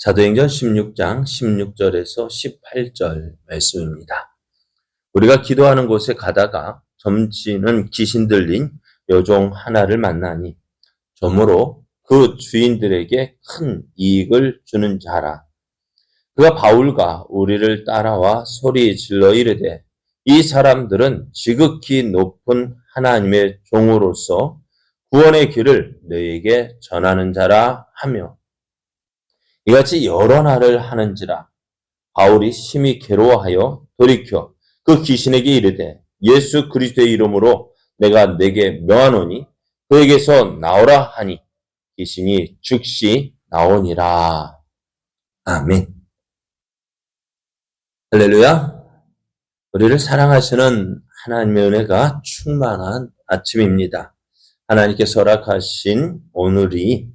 사도행전 16장 16절에서 18절 말씀입니다. 우리가 기도하는 곳에 가다가 점치는 귀신 들린 여종 하나를 만나니 점으로 그 주인들에게 큰 이익을 주는 자라. 그가 바울과 우리를 따라와 소리 질러 이르되 이 사람들은 지극히 높은 하나님의 종으로서 구원의 길을 너에게 전하는 자라 하며 이같이 여러 날을 하는지라 바울이 심히 괴로워하여 돌이켜 그 귀신에게 이르되 예수 그리스도의 이름으로 내가 내게 명하노니 그에게서 나오라 하니 귀신이 즉시 나오니라. 아멘. 할렐루야. 우리를 사랑하시는 하나님의 은혜가 충만한 아침입니다. 하나님께서 허락하신 오늘이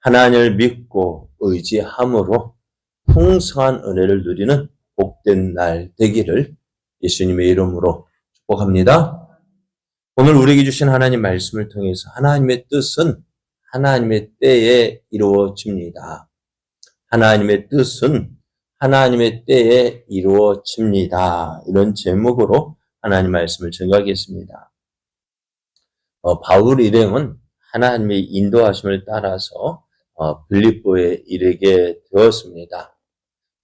하나님을 믿고 의지함으로 풍성한 은혜를 누리는 복된 날 되기를 예수님의 이름으로 축복합니다. 오늘 우리에게 주신 하나님 말씀을 통해서 하나님의 뜻은 하나님의 때에 이루어집니다. 하나님의 뜻은 하나님의 때에 이루어집니다. 이런 제목으로 하나님 말씀을 증거하겠습니다. 어, 바울 일행은 하나님의 인도하심을 따라서 어, 빌립보에 이르게 되었습니다.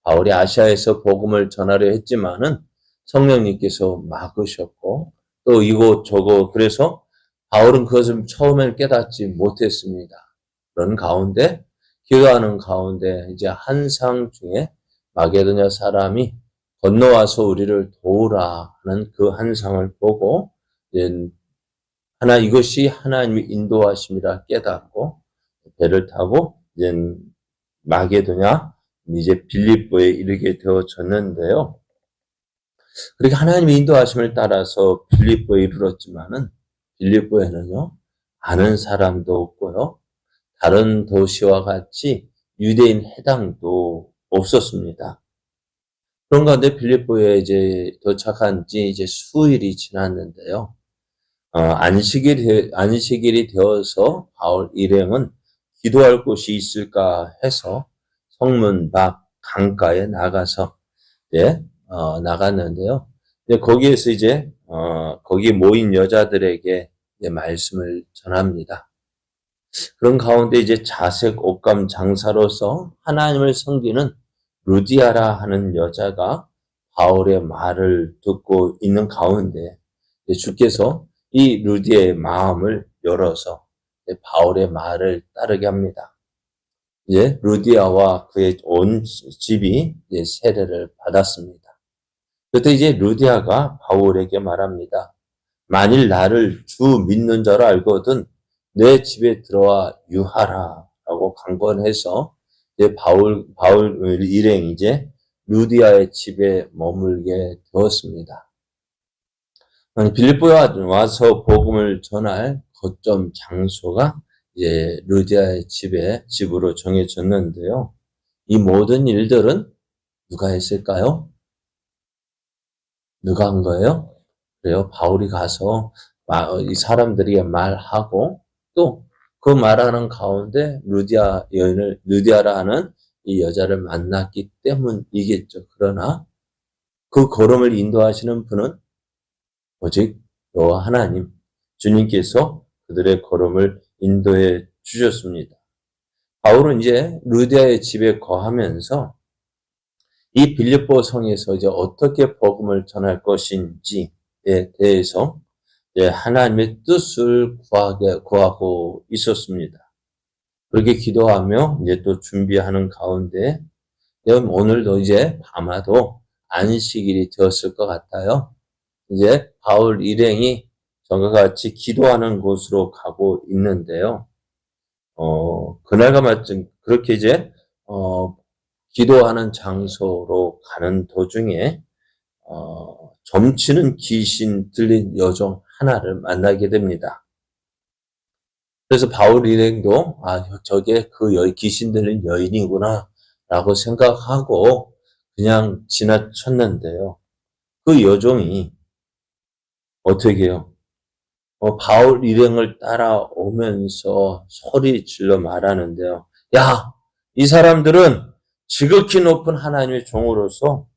바울이 아시아에서 복음을 전하려 했지만은 성령님께서 막으셨고 또 이곳 저곳 그래서 바울은 그것을 처음에는 깨닫지 못했습니다. 그런 가운데 기도하는 가운데 이제 한상 중에 마게도냐 사람이 건너와서 우리를 도우라 하는 그 한상을 보고 하나 이것이 하나님의 인도하심이라 깨닫고 배를 타고 이제 마게도냐 이제 빌립보에 이르게 되어졌는데요. 그렇게 하나님의 인도하심을 따라서 빌립보에 이르렀지만은 빌립보에는요 아는 사람도 없고요 다른 도시와 같이 유대인 해당도 없었습니다. 그런 가운데 빌립보에 이제 도착한 지 이제 수일이 지났는데요. 어, 안식일, 안식일이 되어서 바울 일행은 기도할 곳이 있을까 해서 성문 밖 강가에 나가서 예, 어, 나갔는데요. 이제 거기에서 이제 어, 거기 모인 여자들에게 이제 말씀을 전합니다. 그런 가운데 이제 자색 옷감 장사로서 하나님을 섬기는 루디아라 하는 여자가 바울의 말을 듣고 있는 가운데 주께서 이 루디아의 마음을 열어서 바울의 말을 따르게 합니다. 이제 루디아와 그의 온 집이 이제 세례를 받았습니다. 그때 이제 루디아가 바울에게 말합니다. 만일 나를 주 믿는 자로 알거든 내 집에 들어와 유하라 라고 강권해서 이제 바울, 바울 일행 이제 루디아의 집에 머물게 되었습니다. 빌립보에 와서 복음을 전할 거점 장소가 이제 루디아의 집에 집으로 정해졌는데요. 이 모든 일들은 누가 했을까요? 누가 한 거예요? 그래요. 바울이 가서 이 사람들이 말하고 또 그 말하는 가운데 루디아 여인을 루디아라 하는 이 여자를 만났기 때문이겠죠. 그러나 그 걸음을 인도하시는 분은 오직 여호와 하나님 주님께서 그들의 걸음을 인도해 주셨습니다. 바울은 이제 루디아의 집에 거하면서 이 빌립보 성에서 이제 어떻게 복음을 전할 것인지에 대해서 하나님의 뜻을 구하게, 구하고 있었습니다. 그렇게 기도하며 이제 또 준비하는 가운데 오늘도 이제 아마도 안식일이 되었을 것 같아요. 이제 바울 일행이 전과 같이 기도하는 곳으로 가고 있는데요. 어, 그날과 마침 그렇게 이제 어, 기도하는 장소로 가는 도중에 어, 점치는 귀신 들린 여종 하나를 만나게 됩니다. 그래서 바울 일행도 아 저게 그 여, 귀신 들린 여인이구나 라고 생각하고 그냥 지나쳤는데요. 그 여종이 어떻게 해요? 어, 바울 일행을 따라오면서 소리 질러 말하는데요. 야, 이 사람들은 지극히 높은 하나님의 종으로서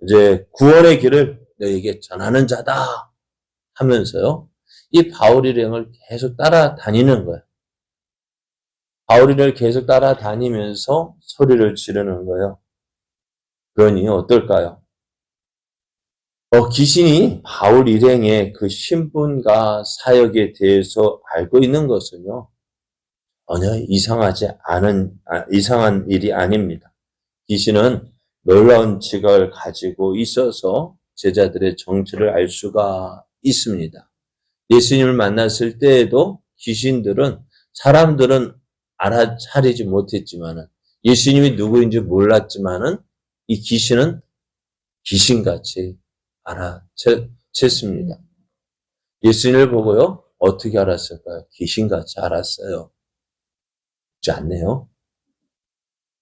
이제 구원의 길을 너에게 전하는 자다 하면서요. 이 바울 일행을 계속 따라다니는 거예요. 바울 일행을 계속 따라다니면서 소리를 지르는 거예요. 그러니 어떨까요? 어, 귀신이 바울 일행의 그 신분과 사역에 대해서 알고 있는 것은요, 전혀 이상하지 않은, 아, 이상한 일이 아닙니다. 귀신은 놀라운 지각을 가지고 있어서 제자들의 정체를 알 수가 있습니다. 예수님을 만났을 때에도 귀신들은 사람들은 알아차리지 못했지만은 예수님이 누구인지 몰랐지만은 이 귀신은 귀신같이 알아챘습니다. 예수님을 보고요 어떻게 알았을까요? 귀신같이 알았어요. 그렇지 않네요.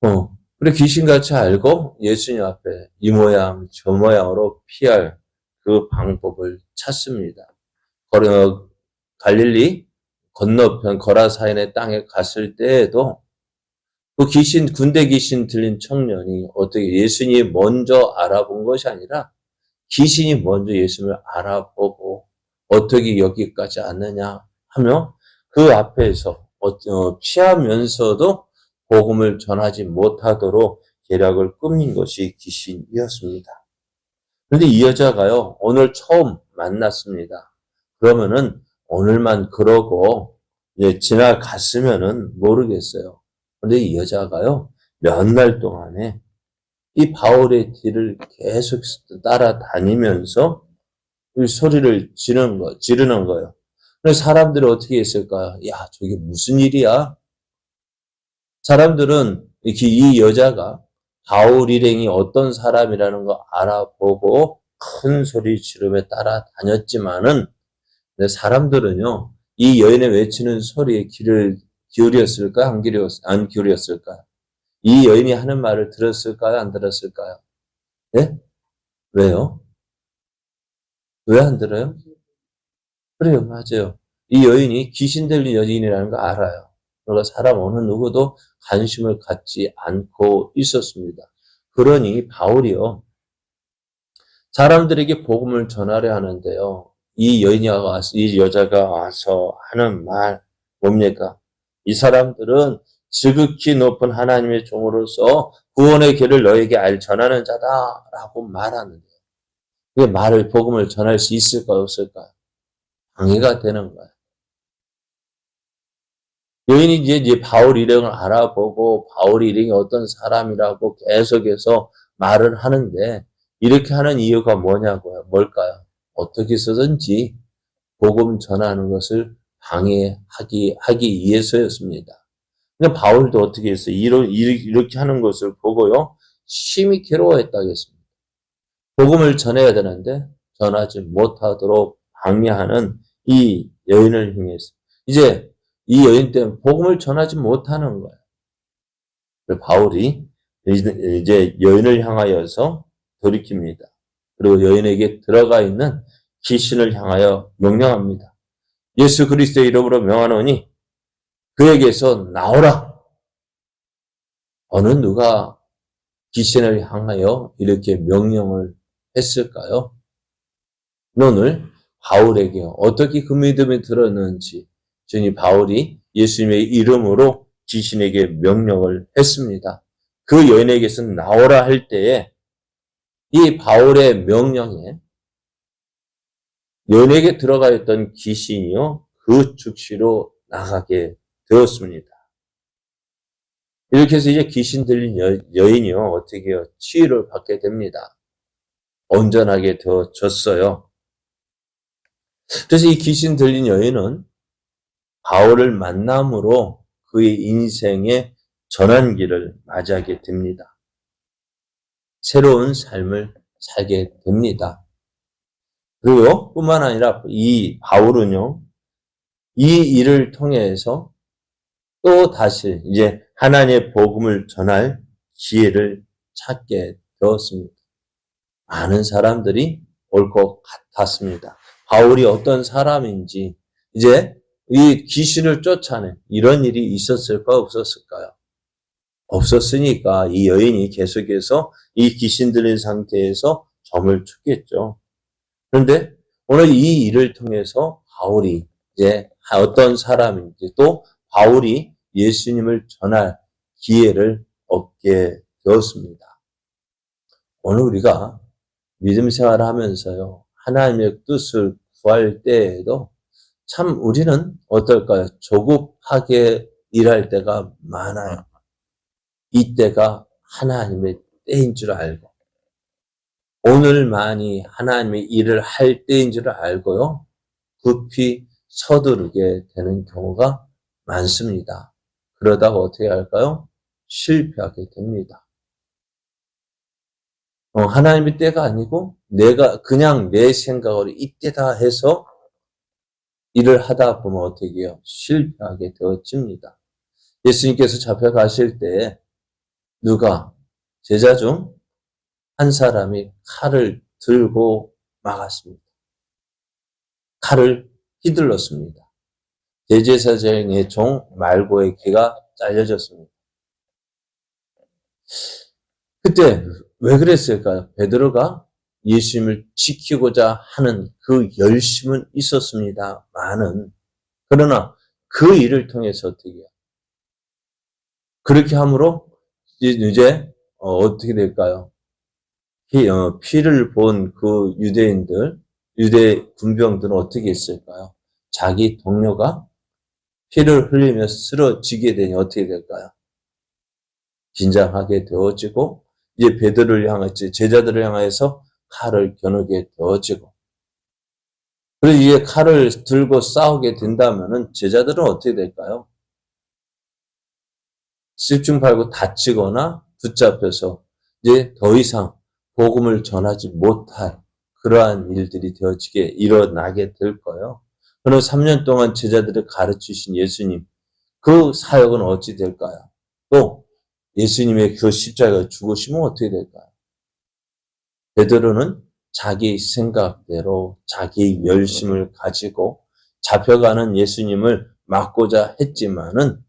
어, 그래 귀신같이 알고 예수님 앞에 이 모양 저 모양으로 피할 그 방법을 찾습니다. 거려 갈릴리 건너편 거라사인의 땅에 갔을 때에도 그 귀신 군대 귀신 들린 청년이 어떻게 예수님이 먼저 알아본 것이 아니라 귀신이 먼저 예수님을 알아보고 어떻게 여기까지 왔느냐 하며 그 앞에서 어, 피하면서도 복음을 전하지 못하도록 계략을 꾸민 것이 귀신이었습니다. 그런데 이 여자가요, 오늘 처음 만났습니다. 그러면은 오늘만 그러고 지나갔으면은 모르겠어요. 그런데 이 여자가요, 몇 날 동안에 이 바울의 뒤를 계속 따라다니면서 이 소리를 지르는 거, 지르는 거예요. 그래서 사람들이 어떻게 했을까요? 야, 저게 무슨 일이야? 사람들은 이렇게 이 여자가 바울 일행이 어떤 사람이라는 거 알아보고 큰 소리 지르며 따라 다녔지만은 사람들은요, 이 여인의 외치는 소리에 귀를 기울였을까? 안, 기울였, 안 기울였을까? 이 여인이 하는 말을 들었을까요? 안 들었을까요? 예? 왜요? 왜 안 들어요? 그래요, 맞아요. 이 여인이 귀신 들린 여인이라는 거 알아요. 그러니까 사람 어느 누구도 관심을 갖지 않고 있었습니다. 그러니 바울이요. 사람들에게 복음을 전하려 하는데요. 이 여인이가 와서, 이 여자가 와서 하는 말 뭡니까? 이 사람들은 지극히 높은 하나님의 종으로서 구원의 길을 너에게 알 전하는 자다라고 말하는데요. 그 말을 복음을 전할 수 있을까 없을까? 방해가 되는 거예요. 여인이 이제, 이제 바울 일행을 알아보고 바울 일행이 어떤 사람이라고 계속해서 말을 하는데 이렇게 하는 이유가 뭐냐고요? 뭘까요? 어떻게 해서든지 복음 전하는 것을 방해하기 하기 위해서였습니다. 근데 바울도 어떻게 했어요? 이렇게 하는 것을 보고요. 심히 괴로워했다겠습니다. 복음을 전해야 되는데 전하지 못하도록 방해하는 이 여인을 향해서 이제 이 여인 때문에 복음을 전하지 못하는 거예요. 바울이 이제 여인을 향하여서 돌이킵니다. 그리고 여인에게 들어가 있는 귀신을 향하여 명령합니다. 예수 그리스도의 이름으로 명하노니 그에게서 나오라. 어느 누가 귀신을 향하여 이렇게 명령을 했을까요? 오늘 바울에게 어떻게 그 믿음이 들었는지 주님 바울이 예수님의 이름으로 귀신에게 명령을 했습니다. 그 여인에게서 나오라 할 때에 이 바울의 명령에 여인에게 들어가 있던 귀신이요 그 즉시로 나가게 되었습니다. 이렇게 해서 이제 귀신 들린 여, 인이요 어떻게 요 치유를 받게 됩니다. 온전하게 되어졌어요. 그래서 이 귀신 들린 여인은 바울을 만남으로 그의 인생의 전환기를 맞이하게 됩니다. 새로운 삶을 살게 됩니다. 그리고 뿐만 아니라 이 바울은요, 이 일을 통해서 또 다시 이제 하나님의 복음을 전할 기회를 찾게 되었습니다. 많은 사람들이 올 것 같았습니다. 바울이 어떤 사람인지 이제 이 귀신을 쫓아내 이런 일이 있었을까 없었을까요? 없었으니까 이 여인이 계속해서 이 귀신 들린 상태에서 점을 쳤겠죠. 그런데 오늘 이 일을 통해서 바울이 이제 어떤 사람인지 또 바울이 예수님을 전할 기회를 얻게 되었습니다. 오늘 우리가 믿음 생활을 하면서요, 하나님의 뜻을 구할 때에도 참 우리는 어떨까요? 조급하게 일할 때가 많아요. 이때가 하나님의 때인 줄 알고, 오늘만이 하나님의 일을 할 때인 줄 알고요, 급히 서두르게 되는 경우가 많습니다. 그러다가 어떻게 할까요? 실패하게 됩니다. 어, 하나님의 때가 아니고 내가 그냥 내 생각으로 이때다 해서 일을 하다 보면 어떻게 해요? 실패하게 되어집니다. 예수님께서 잡혀가실 때 누가 제자 중 한 사람이 칼을 들고 막았습니다. 칼을 휘둘렀습니다. 대제사장의 종 말고의 귀가 잘려졌습니다. 그때 왜 그랬을까요? 베드로가 예수님을 지키고자 하는 그 열심은 있었습니다만은 그러나 그 일을 통해서 어떻게? 그렇게 함으로 이제 어, 어떻게 될까요? 피, 어, 피를 본 그 유대인들, 유대 군병들은 어떻게 했을까요? 자기 동료가 피를 흘리며 쓰러지게 되니 어떻게 될까요? 긴장하게 되어지고 이제 베드로를 향했지 제자들을 향해서 칼을 겨누게 되어지고 그리고 이제 칼을 들고 싸우게 된다면은 제자들은 어떻게 될까요? 실중팔고 다치거나 붙잡혀서 이제 더 이상 복음을 전하지 못할 그러한 일들이 되어지게 일어나게 될 거예요. 그는 3년 동안 제자들을 가르치신 예수님, 그 사역은 어찌 될까요? 또 예수님의 그 십자가 죽으시면 어떻게 될까요? 베드로는 자기 생각대로 자기 열심을 가지고 잡혀가는 예수님을 막고자 했지만은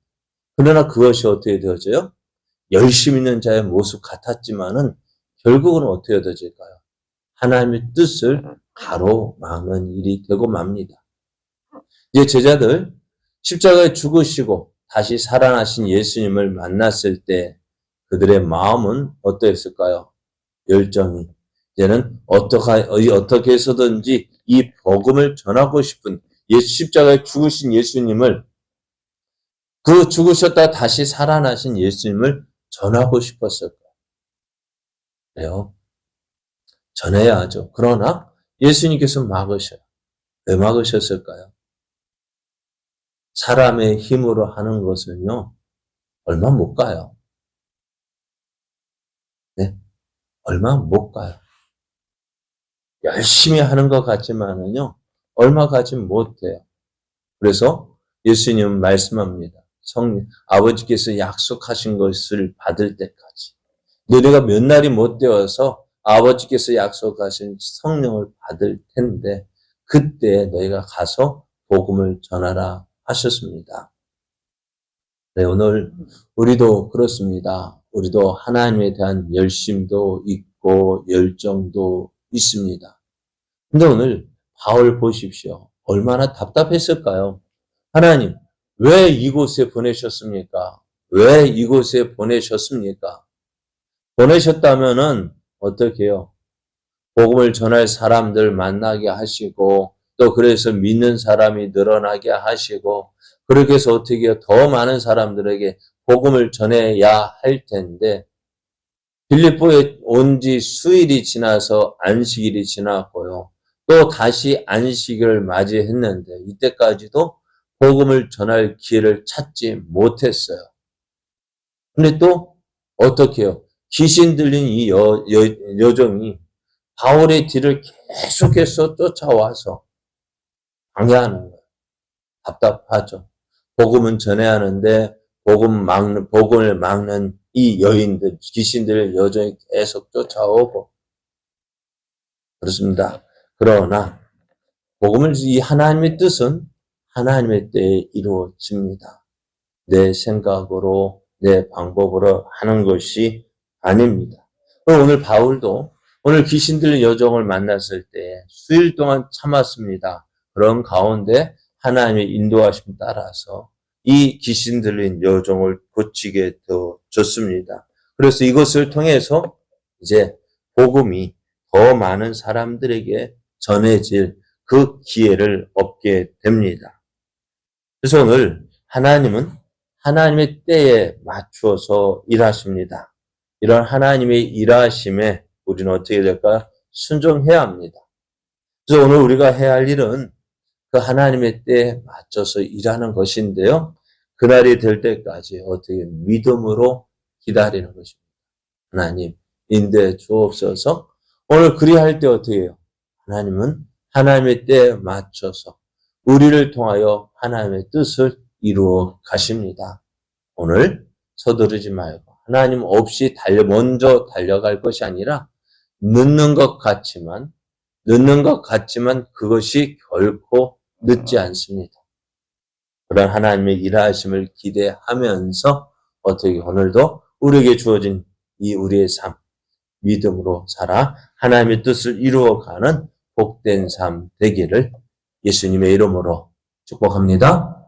그러나 그것이 어떻게 되어져요? 열심 있는 자의 모습 같았지만은 결국은 어떻게 되어질까요? 하나님의 뜻을 가로막는 일이 되고 맙니다. 이제 제자들 십자가에 죽으시고 다시 살아나신 예수님을 만났을 때 그들의 마음은 어떠했을까요? 열정이 이제는 어떻게 어떻게 해서든지 이 복음을 전하고 싶은 예수 십자가에 죽으신 예수님을 그 죽으셨다 다시 살아나신 예수님을 전하고 싶었을 거예요. 전해야 하죠. 그러나 예수님께서 막으셔요. 왜 막으셨을까요? 사람의 힘으로 하는 것은요, 얼마 못 가요. 네? 얼마 못 가요. 열심히 하는 것 같지만은요, 얼마 가지 못해요. 그래서 예수님은 말씀합니다. 성, 아버지께서 약속하신 것을 받을 때까지. 너네가 몇 날이 못 되어서 아버지께서 약속하신 성령을 받을 텐데, 그때 너희가 가서 복음을 전하라 하셨습니다. 네, 오늘 우리도 그렇습니다. 우리도 하나님에 대한 열심도 있고 열정도 있습니다. 근데 오늘 바울 보십시오. 얼마나 답답했을까요? 하나님, 왜 이곳에 보내셨습니까? 왜 이곳에 보내셨습니까? 보내셨다면은 어떻게 해요? 복음을 전할 사람들 만나게 하시고 또 그래서 믿는 사람이 늘어나게 하시고 그렇게 해서 어떻게? 더 많은 사람들에게 복음을 전해야 할 텐데 빌립보에 온 지 수일이 지나서 안식일이 지났고요. 또 다시 안식을 맞이했는데 이때까지도 복음을 전할 기회를 찾지 못했어요. 근데 또 어떻게 해요? 귀신 들린 이 여, 여, 여종이 바울의 뒤를 계속해서 쫓아와서 방해하는 거예요. 답답하죠. 복음은 전해야 하는데 복음 막는 복음을 막는 이 여인들 귀신들 여전히 계속 쫓아오고 그렇습니다. 그러나 복음을 이 하나님의 뜻은 하나님의 때에 이루어집니다. 내 생각으로 내 방법으로 하는 것이 아닙니다. 오늘 바울도 오늘 귀신 들린 여종을 만났을 때 수일 동안 참았습니다. 그런 가운데 하나님의 인도하심 따라서 이 귀신 들린 여종을 고치게 되어졌습니다. 그래서 이것을 통해서 이제 복음이 더 많은 사람들에게 전해질 그 기회를 얻게 됩니다. 그래서 오늘 하나님은 하나님의 때에 맞추어서 일하십니다. 이런 하나님의 일하심에 우리는 어떻게 될까? 순종해야 합니다. 그래서 오늘 우리가 해야 할 일은 그 하나님의 때에 맞춰서 일하는 것인데요. 그날이 될 때까지 어떻게 믿음으로 기다리는 것입니다. 하나님, 인도해 주옵소서. 오늘 그리할 때 어떻게 해요? 하나님은 하나님의 때에 맞춰서 우리를 통하여 하나님의 뜻을 이루어 가십니다. 오늘 서두르지 말고 하나님 없이 달려 먼저 달려갈 것이 아니라 늦는 것 같지만 늦는 것 같지만 그것이 결코 늦지 않습니다. 그런 하나님의 일하심을 기대하면서 어떻게 오늘도 우리에게 주어진 이 우리의 삶 믿음으로 살아 하나님의 뜻을 이루어가는 복된 삶 되기를 예수님의 이름으로 축복합니다.